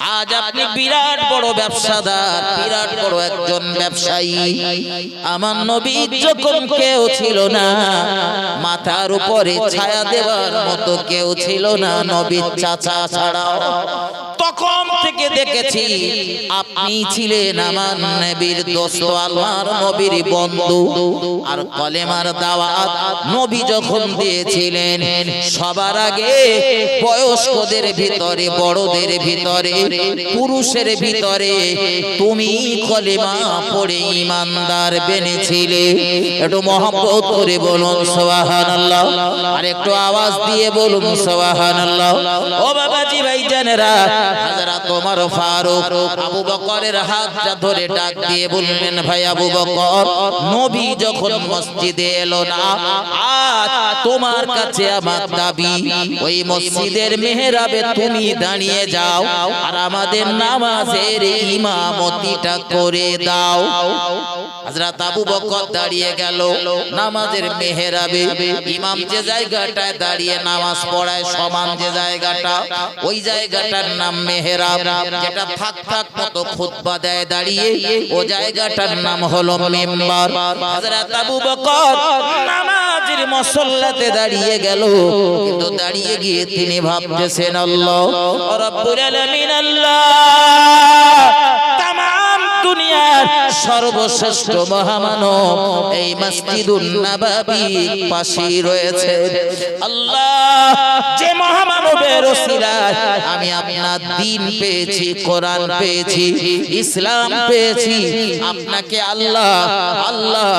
আজ আপনি বিরাট বড় ব্যবসাদার বিরাট বড় একজন ব্যবসায়ী। আমার নবী যখন কেউ ছিল না মাথার উপরে ছায়া দেওয়ার মতো কেউ ছিল না নবীর চাচা ছাড়াও। তখন থেকে দেখেছি আপনি ছিলেন আমার নবীর দোস্ত আল্লাহর নবীর বন্ধু। আর কলেমার দাওয়াত নবী যখন দিয়েছিলেন সবার আগে বয়স্কদের ভিতরে বড়দের ভিতরে পুরুষের ভিতরে তুমি কলেমা পড়ে ইমানদার বেনেছিলে। একটু মহব্বত করে বলুন সোহানাল্লাহ আর একটু আওয়াজ দিয়ে বলুন সোহানাল্লাহ ও বাবাজি ভাই জানেরা হাজরা তোমার ফারুক আবু বকরের হাতটা ধরে ডাক দিয়ে বললেন, ভাই আবু বকর, নবী যখন মসজিদে এলো না তোমার কাছে আমার দাবি, ওই মসজিদের মেহরাবে তুমি দাঁড়িয়ে যাও আর আমাদের নামাজের ইমামতিটা করে দাও। হযরত আবু বকর দাঁড়িয়ে গেল। নামাজের মেহরাবে ইমাম যে জায়গাটায় দাঁড়িয়ে নামাজ পড়ায় সমান যে জায়গাটা, ওই জায়গাটার নাম মেহরাব, যেটা থাক থাক মতো খুতবা দেয় দাঁড়িয়ে, ও জায়গাটার নাম হলো মেম্বার। হযরত আবু বকর নামাজের মুসল্লাতে দাঁড়িয়ে গেল, কিন্তু দাঁড়িয়ে গিয়ে তিনি ভাবতেছেন, আল্লাহ, রাব্বুল আলামিন, আল্লাহ সর্বশ্রেষ্ঠ মহামানব এই মসজিদুন নববী পাশেই রয়েছে। আল্লাহ, যে মহামানবের ওসিলায় আমি আপনার দিন পেয়েছি, কোরআন পেয়েছি, ইসলাম পেয়েছি, আপনাকে আল্লাহ আল্লাহ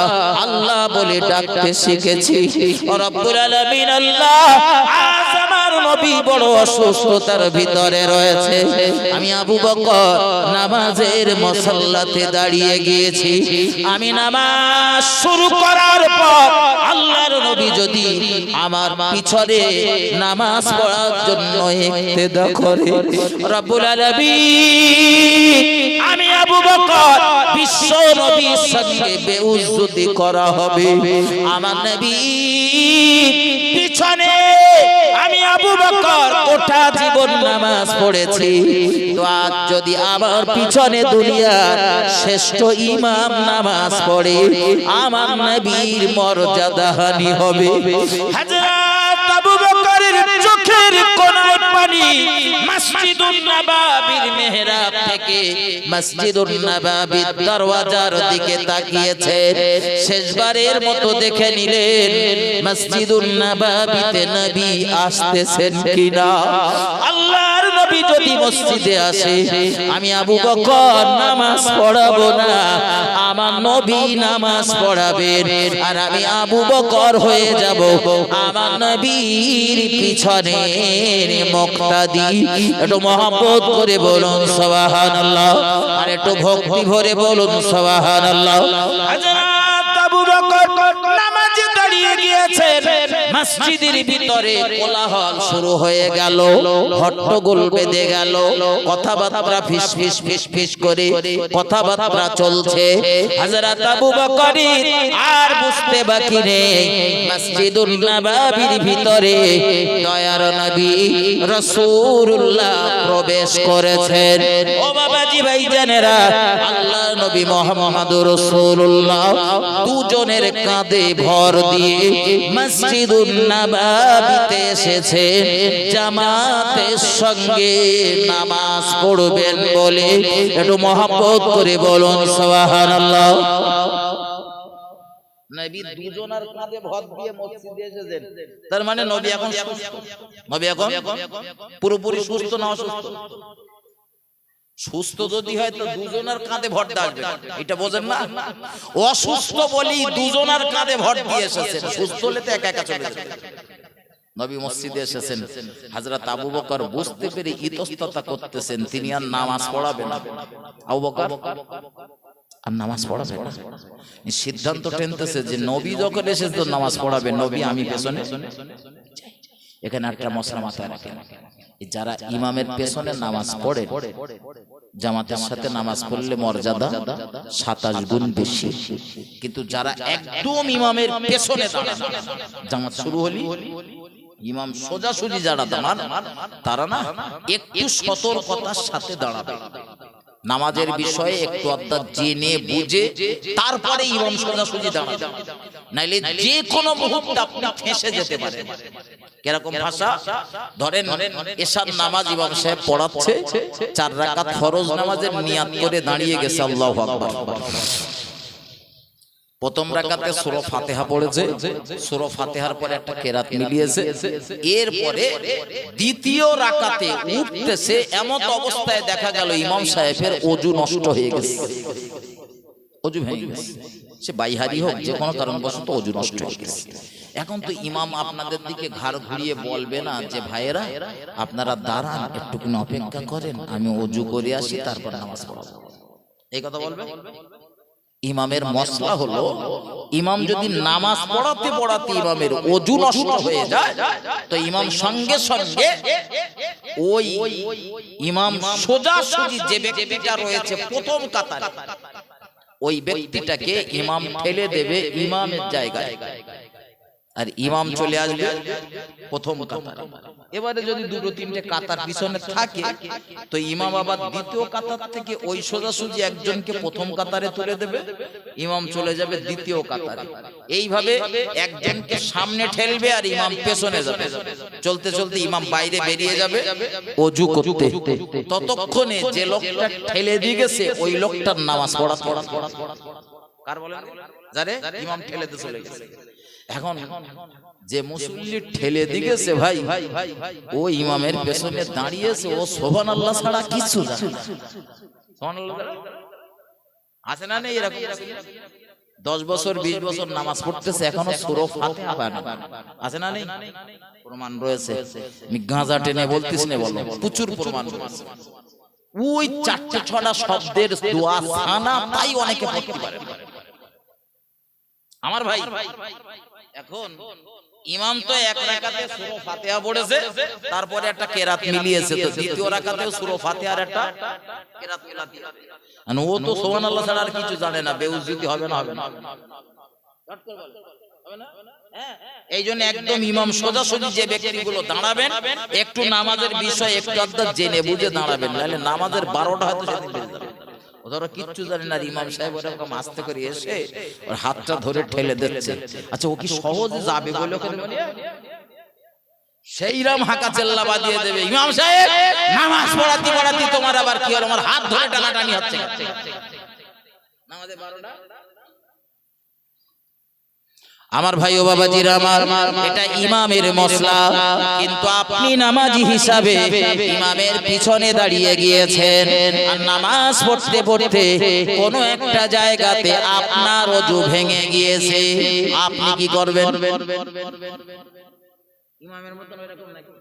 আল্লাহ বলে ডাকতে শিখেছি। রব্বুল আলামিন, আল্লাহ, আজ আমার নবী বড় অসুস্থতার ভিতরে রয়েছে। আমি আবু বকর নামাজের মসল্লাতে দাঁড়িয়ে গিয়েছি। আমি নামাজ শুরু করার পর আল্লাহর নবী যদি আমার পিছনে নামাজ পড়ার জন্য ইক্তেদা করে, রব্বুল আলামিন, আমি আবু বকর বিশ্ব নবীর সঙ্গে বেউজ্জতি করা হবে। আমার নবী পিছনে আবু বকর গোটা জীবন নামাজ পড়েছি। তো আজ যদি আমার পিছনে দুনিয়ার শ্রেষ্ঠ ইমাম নামাজ পড়ে আমার নবীর মর্যাদা হানি হবে। বকরের চোখের কোনার পানি মসজিদুন নবাবির মেহরাব থেকে মসজিদুন নবাবির দরওয়াজার দিকে তাকিয়েছে। শেষবারের মতো দেখে নিলেন মসজিদুন নবাবিতে নবী আসতেছেন কিনা? আল্লাহর নবী যদি মসজিদে আসে, আমি আবু বকর নামাজ পড়াবো না। আমার নবী নামাজ পড়াবেন, আর আমি আবু বকর হয়ে যাব। আমার নবীর পিছনে মুক্তাদি, একটু মহব্বত করে বলুন, সুবহানাল্লাহ, আর একটু ভক্তি ভরে বলুন, সুবহানাল্লাহ। হযরত আবু বকর নামাজে দাঁড়িয়ে গিয়েছেন। মসজিদের ভিতরে কোলাহল শুরু হয়ে গেল। হট্টগোল বেঁধে গেল। কথাবার্তা ফিস ফিস ফিস ফিস করে কথাবার্তা চলছে। হযরত আবু বকর আর বুঝতে বাকি নেই। মসজিদুল নববীর ভিতরে দয়ার নবী রাসূলুল্লাহ প্রবেশ করেছেন। ও বাবাজি, ভাইজানেরা আল্লাহ নবী মুহাম্মদুর রাসূলুল্লাহ দুজনের কাঁধে ভর দিয়ে মসজিদুল নববীতে এসেছে। জামাতের সঙ্গে নামাজ পড়বেন বলে একটু মহব্বত করে বলুন সুবহানাল্লাহ। নবী দুজনের কাঁধে ভর দিয়ে মসজিদে এসেছেন। তার মানে নবী এখন নবী এখন পুরোপুরি সুস্থ না অসুস্থ? সুস্থ যদি হয় তো দুজনের কাঁধে ভর আসবে এটা বোঝেন না? অসুস্থ বলি দুজনের কাঁধে ভর দিয়ে এসেছেন সুস্থ হলে তো একা একা চলে যাবে। নবী মসজিদে এসেছেন। হাজরত আবু বকর বুঝতে পেরে ইতস্ততা করতেছেন। তিনি আর নামাজ পড়াবেন না। আবু বকর? আর নামাজ পড়াবে সিদ্ধান্ত টেনতেছে যে নবী যখন এসে তো নামাজ পড়াবে নবী আমি পেছনে এখানে একটা মশলা মাথায় রাখেন। যারা ইমামের পেছনে নামাজ পড়ে জামাতের সাথে নামাজ পড়লে মর্যাদা সাতাশ গুণ বেশি। কিন্তু যারা একদম ইমামের পেছনে জামাত শুরু হলি ইমাম সোজাসুজি যারা দাঁড়ান তারা না একটু সতর্কতার সাথে দাঁড়াবে। নামাজের বিষয়ে একটু অর্থাৎ জেনে বুঝে তারপরে ইমাম সোজাসুজি দাঁড়াবে। নাইলে যে কোনো মুহূর্তে আপনি ফেঁসে যেতে পারেন। কীরকম ভাষা? ধরেন এসার নামাজ ইমাম সাহেব পড়াচ্ছে চার রাকাত ফরজ নামাজের নিয়াত করে দাঁড়িয়ে গেছে আল্লাহু আকবার। প্রথম রাকাতে সূরা ফাতিহা পড়েছে সূরা ফাতিহার পরে একটা কেরাত মিলিয়েছে এরপরে দ্বিতীয় রাকাতে উঠতেছে এমত অবস্থায় দেখা গেল ইমাম সাহেবের অজু নষ্ট হয়ে গেছে। অজু ভেঙে গেছে। সে বাইহারি হোক যে কোনো কারণবশত অজু নষ্ট হয়ে গেছে। এখন তো ইমাম আপনাদের দিকে ঘাড় ঘুরিয়ে বলবে না যে ভাইয়েরা আপনারা দাঁড়ান একটুখানি অপেক্ষা করেন আমি অজু করে আসি তারপর নামাজ পড়াবো। এই কথা বলবে? ইমামের মশলা হলো ইমাম যদি নামাজ পড়াতে পড়াতে ইমামের অজু নষ্ট হয়ে যায় তো ইমাম সঙ্গে সঙ্গে ওই ইমাম সোজাসুজি যে ব্যক্তিটা রয়েছে প্রথম কাতারে ওই ব্যক্তিটাকে ইমাম ঠেলে দেবে ইমামের জায়গায়। আর ইমাম চলে আসবে প্রথম কাতারে। এবারে যদি দুটো তিনটে কাতার পিছনে থাকে তো ইমাম আবার দ্বিতীয় কাতার থেকে ওই সোজাসুজি একজনকে প্রথম কাতারে তুলে দেবে ইমাম চলে যাবে দ্বিতীয় কাতারে। এইভাবে একজনকে সামনে ঠেলবে আর ইমাম পেছনে যাবে। চলতে চলতে ইমাম বাইরে বেরিয়ে যাবে অজু করতে। ততক্ষণে যে লোকটা ঠেলে দিয়ে গেছে ওই লোকটার নামাজ পড়া পড়া পড়া কার বলেন? যারে? ইমাম ঠেলে চলে গেছে। এখন যে মুসল্লি ঠেলে দিয়েছে ভাই ও ইমামের পেছনে দাঁড়িয়েছে ও সোহান আল্লাহ ছাড়া কিছু জানে না। সুবহানাল্লাহ জানে? আছে না নেই এরকম? দশ বছর বিশ বছর নামাজ পড়তেছে এখনও সুরো ফাতিহা পায় না আছে না নেই প্রমাণ রয়েছে। গাঁজা টেনে বলতিস না বলো। প্রচুর প্রমাণ ওই চারটে ছটা শব্দের দোয়া সানা তাই অনেকে পড়তে পারে। না। আমার ভাই এখন ইমাম তো এক রাকাতে সূরা ফাতিহা পড়েছে তারপরে একটা কেরাত মিলিয়েছে তো দ্বিতীয় রাকাতেও সূরা ফাতিহার একটা কেরাত মিলাতে। আর ও তো সুবহানাল্লাহ ছাড়া আর কিছু জানে না বেউজ্জতি হবে না হবে না। এই জন্য একদম ইমাম সোজাসুজি যে ব্যক্তিগুলো দাঁড়াবেন একটু নামাজের বিষয় একটু আধা জেনে বুঝে দাঁড়াবেন নাহলে নামাজের বারোটা হয়তো সেদিন বেজে যাবে। ওরা কিচ্ছু জানে না ইমাম সাহেব ওরকম আস্তে করে এসে ওর হাতটা ধরে ঠেলে দিচ্ছে। আচ্ছা ও কি সহজে যাবে বলে ওখানে মনে? সেইরাম হাঁকা চেল্লা বাদিয়ে দেবে। ইমাম সাহেব নামাজ পড়াতে পড়াতে তোমার আবার কি হলো? আমার হাত ধরে টানাটানি হচ্ছে। নামাজে বারোটা? আমার ভাই ও বাবাজির আমার, এটা ইমামের মশলা। কিন্তু আপনি নামাজি হিসাবে ইমামের পিছনে দাঁড়িয়ে গিয়েছেন। আর নামাজ পড়তে পড়তে কোন একটা জায়গাতে আপনার অজু ভেঙে গিয়েছে। আপনি কি করবেন? ইমামের মতন এরকম নাকি?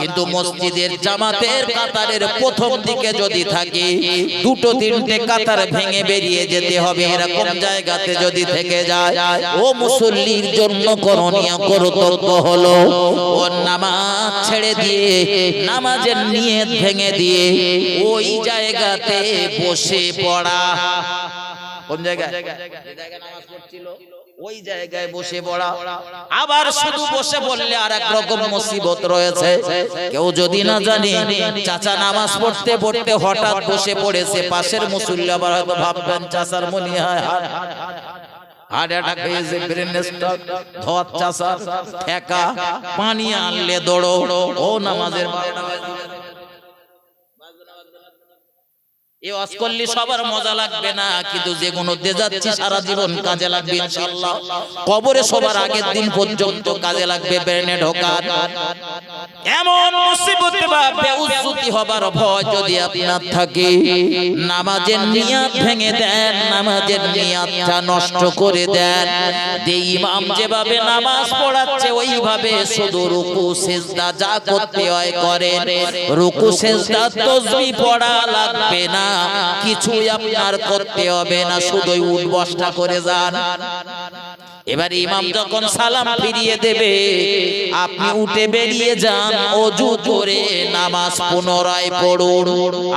কিন্তু মসজিদের জামাতের কাতারের প্রথম দিকে যদি থাকে, দুটো তিনটে কাতার ভেঙে বেরিয়ে যেতে হবে। এরকম জায়গাতে যদি থেকে যায়, ও মুসল্লির জন্য করণীয় কর্তব্য হলো ও নামাজ ছেড়ে দিয়ে নামাজের নিয়ত ভেঙে দিয়ে ওই জায়গাতে বসে পড়া। কোন জায়গায়? ওই জায়গায় বসে পড়া। আবার শুধু বসে বললে আর এক রকম মুসিবত রয়েছে। কেউ যদি না জানে, চাচা নামাজ পড়তে পড়তে হঠাৎ বসে পড়েছে, পাশের মুসল্লি আবার হয়তো ভাববেন, চাচার মনি হায়। হার্ট অ্যাটাক হয়েছে ব্রেন স্ট্রোক ধোয়াত চাষা ঠেকা পানি আনলে দৌড়ো ও নামাজের বারোটা বাজে। এ ওয়াজ করলে সবার মজা লাগবে না কিন্তু যে কোনো দিয়ে যাচ্ছি সারা জীবন কাজে লাগবে ইনশাআল্লাহ। কবরে সবার আগের দিন পর্যন্ত কাজে লাগবে ব্রেনে ঢোকার এমন মুসিবতে বা বেউজ্জতি হবার ভয় যদি আপনার থাকে নামাজের নিয়াত ভেঙে দেন নামাজের নিয়াতটা নষ্ট করে দেন। যে ইমাম যেভাবে নামাজ পড়াচ্ছে ওইভাবে শুধু রুকু সেজদা যা করতে হয় করেন। রুকু সেজদা তসবিহ পড়া লাগবে না কিছুই আপনার করতে হবে না শুধু উঠ বসটা করে যান। এবার ইমাম যখন সালাম ফিরিয়ে দেবে আপনি উঠে বেরিয়ে যান অজু করে নামাজ পুনরায় পড়ুন।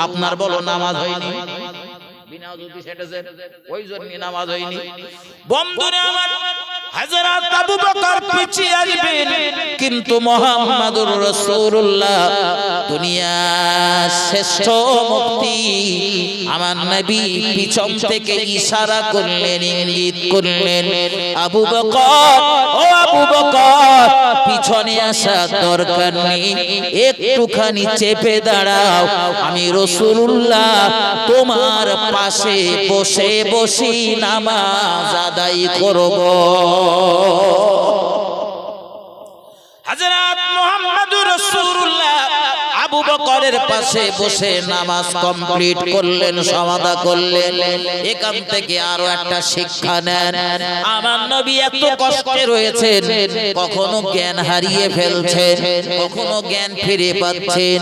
আপনার বলো নামাজ হয়নি? বিনা অজুতে সেটেছেন, ওই জন্যই নামাজ হয়নি। বন্ধুরে আমার কিন্তু মুহাম্মাদুর রাসূলুল্লাহ দুনিয়া শ্রেষ্ঠ মুক্তি আমার নবী পিছন থেকে ইশারা করলেন, ইঙ্গিত করলেন, আবু বকর আবু পিছনে আসা দরকার নেই। একটুখানি চেপে দাঁড়াও। আমি রসুল্লাহ তোমার পাশে বসে বসি নামাজ আদায় করব। হাজরাত মুহাম্মদুর রাসূলুল্লাহ আবু বকরের পাশে বসে নামাজ কমপ্লিট করলেন, সমাধা করলেন। এখান থেকে আরও একটা শিক্ষা নেন। আমার নবী এত কষ্টে রয়েছেন, কখনো জ্ঞান হারিয়ে ফেলছেন, কখনো জ্ঞান ফিরে পাচ্ছেন।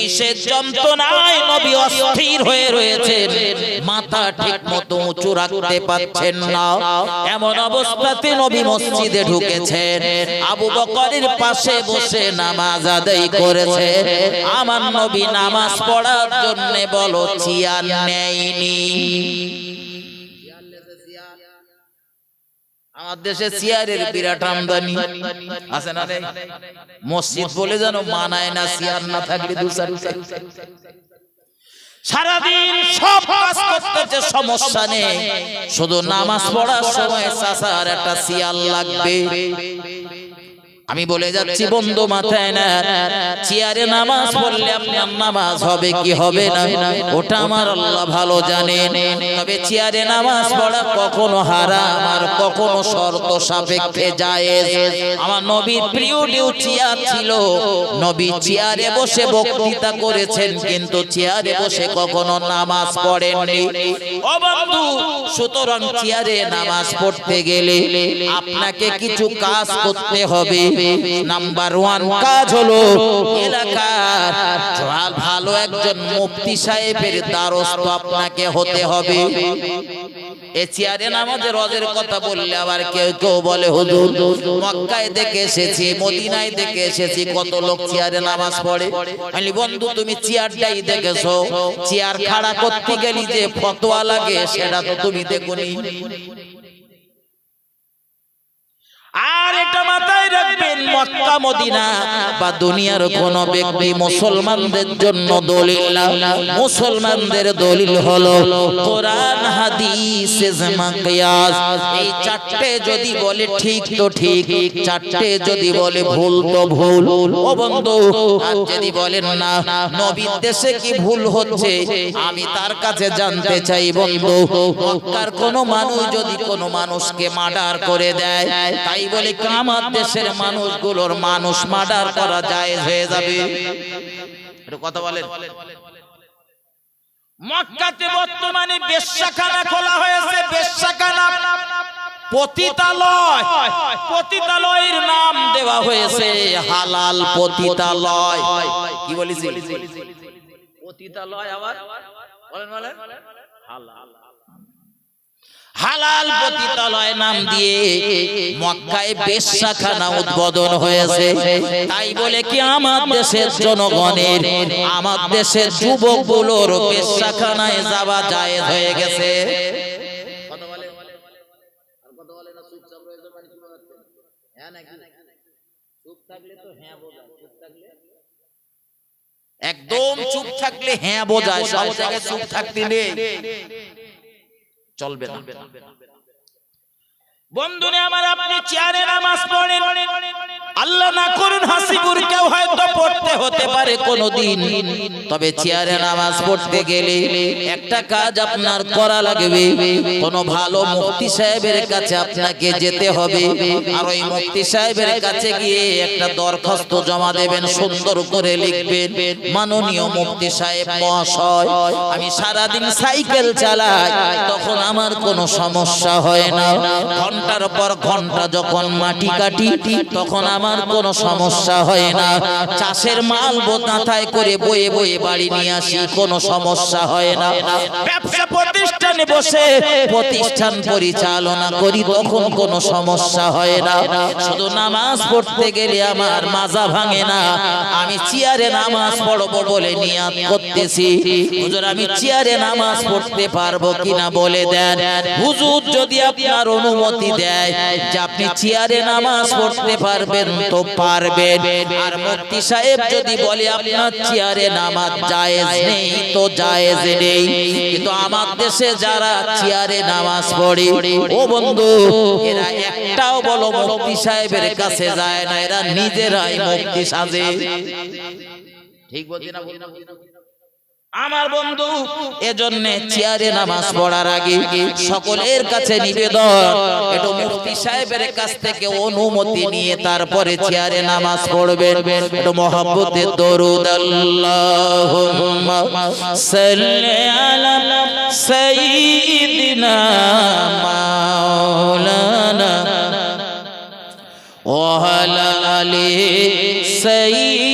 বিশেষ যন্ত্রণায় নবী অস্থির হয়ে রয়েছেন। মাথা ঠিক মতো উঁচু রাখতে পাচ্ছেন না। এমন অবস্থাতে নবী মসজিদে ঢুকেছেন। আবু বকরের পাশে বসে নামাজ আদায় করেছে আমার নবী নামাজ পড়ার জন্য বলো চিয়ার নেয়নি। আমার দেশে চেয়ারের বিরাট আমদানি। আছে না মসজিদ বলে যেন মানায় না চেয়ার না থাকলে দুসারি সারাদিন সব কাজ করতেছে সমস্যা নেই। শুধু নামাজ পড়ার সময় চাচার একটা সিয়াল লাগবে। আমি বলে যাচ্ছি বন্ধু মাথায় না চেয়ারে নামাজ পড়লে আপনার নামাজ হবে কি হবে না? ওটা আমার আল্লাহ ভালো জানেন। তবে চেয়ারে নামাজ পড়া কখনো হারাম আর কখনো শর্ত সাপেক্ষে যায় আমার নবীর প্রিয় ডিউ চেয়ার ছিল নবী চেয়ারে বসে বক্তৃতা করেছেন কিন্তু চেয়ারে বসে কখনো নামাজ পড়েননি। ও বন্ধু সুতরাং চেয়ারে নামাজ পড়তে গেলে আপনাকে কিছু কাজ করতে হবে নাম্বার ওয়ান কাজ হলো এলাকার ভাল- একজন মুফতি সাহেবের দ্বারস্থ আপনাকে হতে হবে। রজের কথা বললে আবার কেউ কেউ বলে দেখে এসেছি দেখে এসেছি, কত লোক চেয়ারে নামাজ পড়ে? বন্ধু, তুমি দেখেছ। চেয়ার খাড়া করতে লাগে, সেটা তো তুমি দেখোনি। আর এটা মাথায় রাখবেন মক্কা মদিনা। বা দুনিয়ার কোন ব্যক্তি মুসলমানদের জন্য দলিল না। মুসলমানদের দলিল হলো কোরআন হাদিস কিয়াস। এই চারটে যদি বলে ঠিক তো ঠিক চারটে যদি বলে ভুল তো ভুল ও বন্ধু যদি বলেন না নবীর দেশে কি ভুল হচ্ছে? আমি তার কাছে জানতে চাই বন্ধু। মক্কার কোন মানুষ যদি কোন মানুষকে মার্ডার করে দেয় তাই বলে আমার দেশের মানুষগুলোর মানুষ মার্ডার করা যায় হয়ে যাবে। কথা বলেন। মক্কাতে বর্তমানে বেশ্যাখানা খোলা হয়েছে, বেশ্যাখানা পতিতালয়। হালাল। হালাল পতিতালয় নাম দিয়ে মক্কায় বেশ্যাখানা উদ্বোধন হয়েছে। তাই বলে কি আমার দেশের জনগণের, আমার দেশের যুবকগুলোর বেশ্যাখানায় যাওয়া যায় হয়ে গেছে? একদম চুপ থাকলে হ্যাঁ বোঝায়, সব জায়গায় চুপ থাকতে নেই। চলবে না। বন্ধুরে আমার, আপনি চেয়ারে নামাজ পড়েন। আল্লাহ না করুন হাসিবুর কেউ হয়তো পড়তে হতে পারে কোনোদিন। তবে চেয়ারে নামাজ পড়তে গেলে একটা কাজ আপনার করা লাগবে। কোনো ভালো মুফতি সাহেবের কাছে আপনাকে যেতে হবে। আর ওই মুফতি সাহেবের কাছে গিয়ে একটা দরখাস্ত জমা দেবেন, সুন্দর করে লিখবেন, মাননীয় মুফতি সাহেব, মহাশয়, আমি সারাদিন সাইকেল চালাই, তখন আমার কোনো সমস্যা হয় না। ঘণ্টার পর ঘণ্টা যখন মাটি কাটি, তখন আমার কোনো সমস্যা হয় না। চাষের মাল বোকাথায় করে বয়ে বয়ে বাড়ি নিয়ে আসি, কোনো সমস্যা হয় না। ব্যবসা প্রতিষ্ঠানে বসে প্রতিষ্ঠান পরিচালনা করি, তখন কোনো সমস্যা হয় না। শুধু নামাজ পড়তে গেলে আমার মাজা ভাঙে না। আমি চেয়ারে নামাজ পড়ব বলে নিয়াত করতেছি। হুজুর, আমি চেয়ারে নামাজ পড়তে পারব কিনা বলে দেন। হুজুর, যদি আপনার অনুমতি দেয় যে আপনি চেয়ারে নামাজ পড়তে পারবেন তো পারবেন। আর মুফতি সাহেব যদি বলে আপনার চেয়ারে নামাজ জায়েজ নেই তো জায়েজ নেই। কিন্তু আমার দেশে যারা চেয়ারে নামাজ পড়ে ও বন্ধু এরা একটাও বলো মুফতি সাহেবের কাছে যায় না এরা নিজেরাই মুফতি সাজে। ঠিক বলছি না? আমার বন্ধু, এজন্য চেয়ারে নামাজ পড়ার আগে সকলের কাছে নিবেদন। এটা মুফতি সাহেবের কাছ থেকে অনুমতি নিয়ে তারপরে চেয়ারে নামাজ পড়বেন। এটা মহব্বতে দরুদ আল্লাহুম্মা সাল্লি আলা সাইয়্যিদিনা মাওলানা। ওয়া আলা আলি সাইয়্যিদিনা